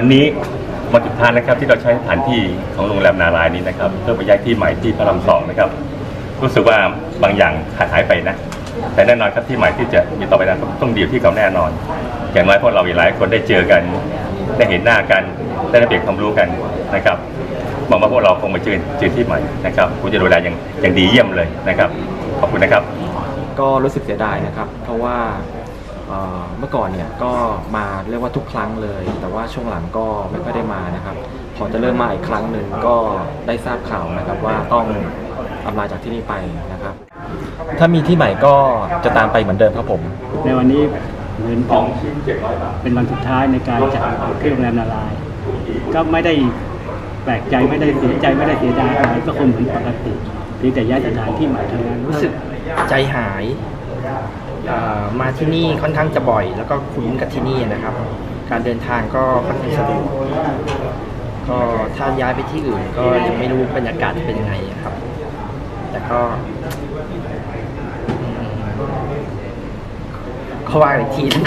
วันนี้วันสุดท้ายนะครับที่เราใช้สถานที่ของโรงแรมนารายนี้นะครับเพื่อไปย้ายที่ใหม่ที่พระรามสองนะครับรู้สึกว่าบางอย่างขาดหายไปนะ แต่แน่นอนครับที่ใหม่ที่จะมีต่อไปนั้นต้องดีที่เขาแน่นอน อย่างน้อยพวกเราอีกหลายคนได้เจอกัน ได้เห็นหน้ากันได้เปลี่ยนความรู้กันนะครับหวังว่าพวกเราคงมาเจอเจอที่ใหม่นะครับคุณจะดูแลอย่างอย่างดีเยี่ยมเลยนะครับ ขอบคุณนะครับ ก็รู้สึกเสียดายนะครับ เพราะว่า เอ่อเมื่อก่อนเนี่ยก็มาเรียกว่าทุกครั้งเลย แต่ว่าช่วงหลังก็ไม่ค่อยได้มานะครับ พอจะเริ่มมาอีกครั้งหนึ่งก็ได้ทราบข่าวนะครับว่าต้องอำลาจากที่นี่ไปนะครับ ถ้ามีที่ใหม่ก็จะตามไปเหมือนเดิมครับผม ในวันนี้เหมือนกับเป็นวันสุดท้ายในการจัดที่โรงแรมนารายณ์ก็ไม่ได้แปลกใจไม่ได้เสียใจไม่ได้เสียดายอะไรก็คงเหมือนปกติเพียงแต่ย้ายสถานที่ใหม่เท่านั้นรู้สึกใจหายเอ่อ มาที่นี่ค่อนข้างจะบ่อย แล้วก็คุ้นกับที่นี่นะครับ การเดินทางก็ค่อนข้างสะดวกก็ถ้าย้ายไปที่อื่นก็ยังไม่รู้บรรยากาศจะเป็นยังไงครับ แต่ก็อืมก็ว่ากันอีกทีนึง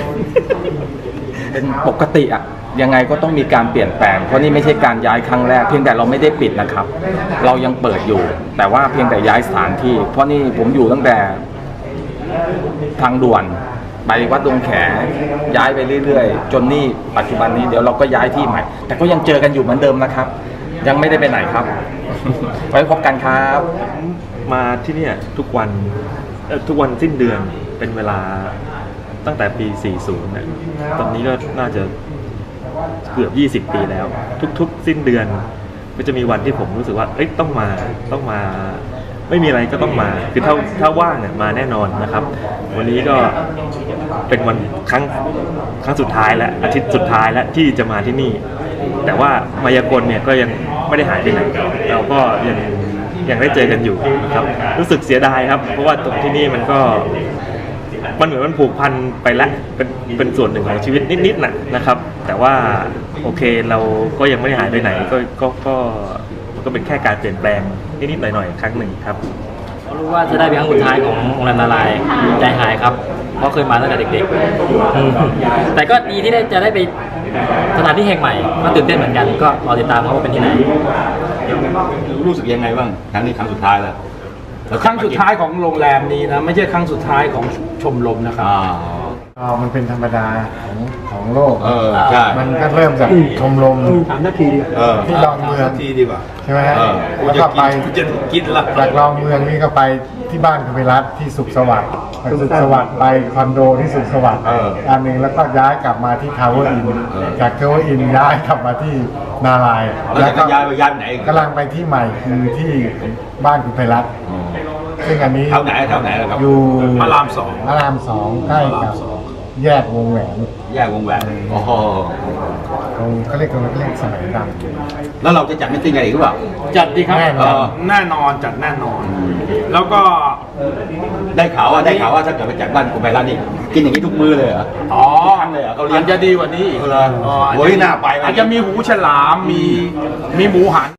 เป็นปกติอะยังไงก็ต้องมีการเปลี่ยนแปลง เพราะนี่ไม่ใช่การย้ายครั้งแรก เพียงแต่เราไม่ได้ปิดนะครับ เรายังเปิดอยู่ แต่ว่าเพียงแต่ย้ายสถานที่ เพราะนี่ผมอยู่ตั้งแต่ ทางด่วน ไปวัดดงแขย้ายไปเรื่อยๆ จนนี่ปัจจุบันนี้เดี๋ยวเราก็ย้ายที่ใหม่ แต่ก็ยังเจอกันอยู่เหมือนเดิมนะครับ ยังไม่ได้ไปไหนครับ ไว้พบกันครับมาที่เนี่ยทุกวันทุกวันสิ้นเดือนเป็นเวลาตั้งแต่ปี 40เนี่ยตอนนี้ก็น่าจะเกือบ 20 ปีแล้ว ทุก ๆ สิ้นเดือน ก็จะมีวันที่ผมรู้สึกว่าเอ้ยต้องมาต้องมา ไม่มีอะไรก็ต้องมา คือถ้าถ้าว่างเนี่ยมาแน่นอนนะครับ วันนี้ก็เป็นวันครั้งครั้งสุดท้ายและอาทิตย์สุดท้ายและที่จะมาที่นี่ แต่ว่ามายากลเนี่ยก็ยังไม่ได้หายไปไหนเราก็ยังยังได้เจอกันอยู่นะครับ รู้สึกเสียดายครับ เพราะว่าตรงที่นี่มันก็มันเหมือนมันผูกพันไปแล้วเป็นเป็นส่วนหนึ่งของชีวิตนิดๆนะนะครับ แต่ว่าโอเคเราก็ยังไม่ได้หายไปไหนก็ก็ก็ มันก็เป็นแค่การเปลี่ยนแปลงนิดๆหน่อยๆครั้งหนึ่งครับรู้ว่าจะได้เป็นครั้งสุดท้ายของโรงแรมนารายณ์ใจหายครับเพราะเคยมาตั้งแต่เด็กๆอืมแต่ก็ดีที่ได้จะได้ไปสถานที่แห่งใหม่ก็ตื่นเต้นเหมือนกันก็รอติดตามครับว่าเป็นที่ไหนรู้สึกยังไงบ้างครั้งนี้ครั้งสุดท้ายแล้วครั้งสุดท้ายของโรงแรมนี้นะไม่ใช่ครั้งสุดท้ายของชมรมนะครับ อ่าอ๋อมันเป็นธรรมดาของของโลก เออใช่ มันก็เริ่มจากชมรม ถามนาทีเดียวเออที่ดอนเมือง ทีดีกว่าใช่ไหมฮะเออแล้วก็ไปกูจะกินละจากรองเมืองนี่ก็ไปที่บ้านคุณวิรัตที่สุขสวัสดิ์ไปสุขสวัสดิ์ไปคอนโดที่สุขสวัสดิ์เอออันหนึ่งแล้วก็ย้ายกลับมาที่ทาวเวอร์อินเออจากทาวเวอร์อินย้ายกลับมาที่นารายณ์แล้วจะย้ายไปย้ายไปไหนอีกกำลังไปที่ใหม่คือที่บ้านคุณไพรัตน์ซึ่งอันนี้แถวไหนแถวไหนล่ะครับอยู่พระรามสอง พระรามสองใกล้กับ แยกวงแหวนแยกวงแหวนโอ้โหตรงเขาเรียกกันว่าเรียกสมัยดำแล้วเราจะจัดมิตติ้งกันอีกหรือเปล่า จัดดีครับแน่นอนแน่นอนจัดแน่นอน แล้วก็ ได้ข่าวว่าได้ข่าวว่าถ้าเกิดไปจัดบ้านคุณไปร้านนี่กินอย่างนี้ทุกมื้อเลยเหรอ อ๋อทุกครั้งเลยเหรอเขาเลี้ยงอาจจะดีกว่านี้อีกเออโอ้ยน่าไปอาจจะมีหูฉลาม มี มีหมูหัน